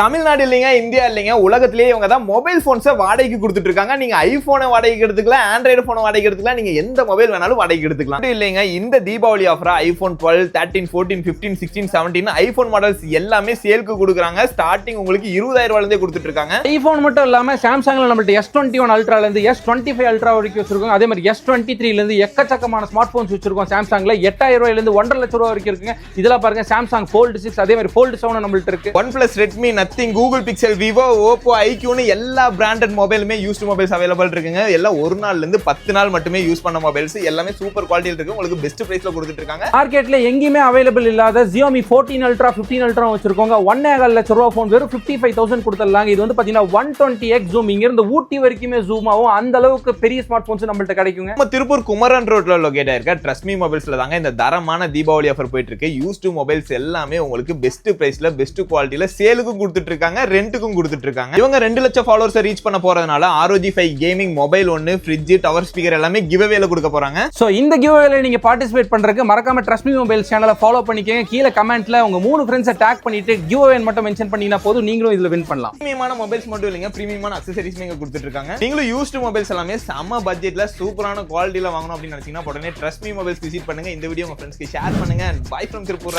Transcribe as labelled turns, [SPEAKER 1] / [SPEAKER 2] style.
[SPEAKER 1] தமிழ்நாடு இல்லைங்க இந்தியா இல்லைங்க உலகத்திலேயே இவங்க தான் மொபைல் போன்ஸை வாடகைக்கு கொடுத்துட்டு இருக்காங்க நீங்க ஐபோனை வாடகைக்கு எடுத்துக்கலாம் ஆண்ட்ராய்டு போனை வாடகைக்கு எடுத்துக்கலாம் நீங்க எந்த மொபைல் வேணாலும் வாடகைக்கு எடுத்துக்கலாம். இல்லைங்க இந்த Deepavali ஆஃபரா iPhone twelve thirteen fourteen fifteen sixteen seventeen iPhone models எல்லாமே சேல்க்கு கொடுக்குறாங்க. ஸ்டார்டிங் உங்களுக்கு இருபதாயிரம் ரூபாயில கொடுத்துட்டு இருக்காங்க
[SPEAKER 2] ஐஃபோன் மட்டும் இல்லாம சாம்சங்ல நம்மள்ட்ட எஸ் டுவெண்ட்டி ஒன் அல்ட்ரால இருந்து எஸ் டுவெண்ட்டி ஃபைவ் அல்ட்ரா வரைக்கும் வச்சிருக்கோம். அதே மாதிரி எஸ் டுவெண்ட்டி த்ரீல இருந்து எக்கச்சக்கமான ஸ்மார்ட் போன்ஸ் வச்சிருக்கோம் சாம்சங்ல எட்டாயிரம் ரூபாயில இருந்து ஒன்றரை லட்சம் ரூபாய் வரைக்கும் இருக்குங்க. இதெல்லாம் பாருங்க சாம்சங் ஃபோல்டு சிக்ஸ் அதே மாதிரி ஃபோல்டு செவன் நம்மள்ட்ட இருக்கு.
[SPEAKER 1] One plus Redmi nothing Google Pixel Vivo Oppo ஐக்யூன்னு எல்லா பிராண்டட் மொபைலுமே யூஸ்டு மொபைல்ஸ் அவைலபிள் இருக்குங்க. எல்லாம் ஒரு நாள்ல இருந்து பத்து நாள் மட்டுமே யூஸ் பண்ண மொபைல்ஸ் எல்லாமே சூப்பர் குவாலிட்டியில் இருக்கு. உங்களுக்கு பெஸ்ட் பிரைஸ்ல கொடுத்துட்டு இருக்காங்க.
[SPEAKER 2] மார்க்கெட்ல எங்கேயுமே அவைலபிள் இல்லாத Xiaomi fourteen ultra fifteen ultra வச்சிருக்கோங்க. One ஏகால் லட்ச ரூபா ஃபோன் வெறும் ஃபிஃப்டி ஃபைவ் தௌசண்ட் கொடுத்துடலாங்க. இது வந்து பாத்தீங்கன்னா ஒன் டுவெண்ட்டி எக்ஸ் ஜூம் இங்க இருந்து ஊட்டி வரைக்குமே ஜூம் ஆகும். அந்த அளவுக்கு பெரிய ஸ்மார்ட் போன்ஸ் நம்மள்ட்ட கிடைக்குங்க.
[SPEAKER 1] நம்ம திருப்பூர் குமரன் ரோட்ல லொகேட் ஆயிருக்க. ட்ரஸ்மி மொபைல்ஸ்ல தாங்க இந்த தரமான தீபாவளி ஆஃபர் போயிட்டு இருக்கு. யூஸ்டு மொபைல்ஸ் எல்லாமே உங்களுக்கு பெஸ்ட் பிரைஸ்ல பெஸ்ட் குவாலிட்டியில சேலுக்கும் கொடுத்துட்டு இருக்காங்க ரெண்டுக்கும் கொடுத்துட்டு இருக்காங்க இவங்க ரெண்டு லட்சம் ஃபாலோவர்ஸ் ரீச் பண்ண போறதுனால ஆரோஜி ஃபைவ் கேமிங் மொபைல் ஒன்னு ஃப்ரிட்ஜ் டவர் ஸ்பீக்கர் எல்லாமே கிவ் அவேல கொடுக்க போறாங்க.
[SPEAKER 2] ஸோ இந்த கிவ்அவேல நீங்க பார்ட்டிசிபேட் பண்றதுக்கு மறக்காம ட்ரஸ்மி மொபைல் சேனலை ஃபாலோ பண்ணிக்கங்க. கீழே கமெண்ட்ல உங்க மூணு ஃப்ரெண்ட்ஸை டேக் பண்ணிட்டு கிவ்அவே மட்டும் மென்ஷன் பண்ணீங்கன்னா போதும். நீங்களும் இதுல வின் பண்ணலாம்.
[SPEAKER 1] பிரீமியமான மொபைல்ஸ் மட்டும் இல்லைங்க பிரீமியமான அக்சசரிஸ் நீங்க கொடுத்துட்டு இருக்காங்க நீங்களும் யூஸ்டு மொபைல்ஸ் எல்லாமே செம்ம பட்ஜெட்ல சூப்பரான குவாலிட்டியில வாங்கணும் அப்படின்னு நினைச்சீங்கன்னா உடனே ட்ரஸ்ட் மீ மொபைல்ஸ் விசிட் பண்ணுங்க. இந்த வீடியோ உங்க ஃப்ரெண்ட்ஸ்க்கு ஷேர் பண்ணுங்க. By from Tiruppur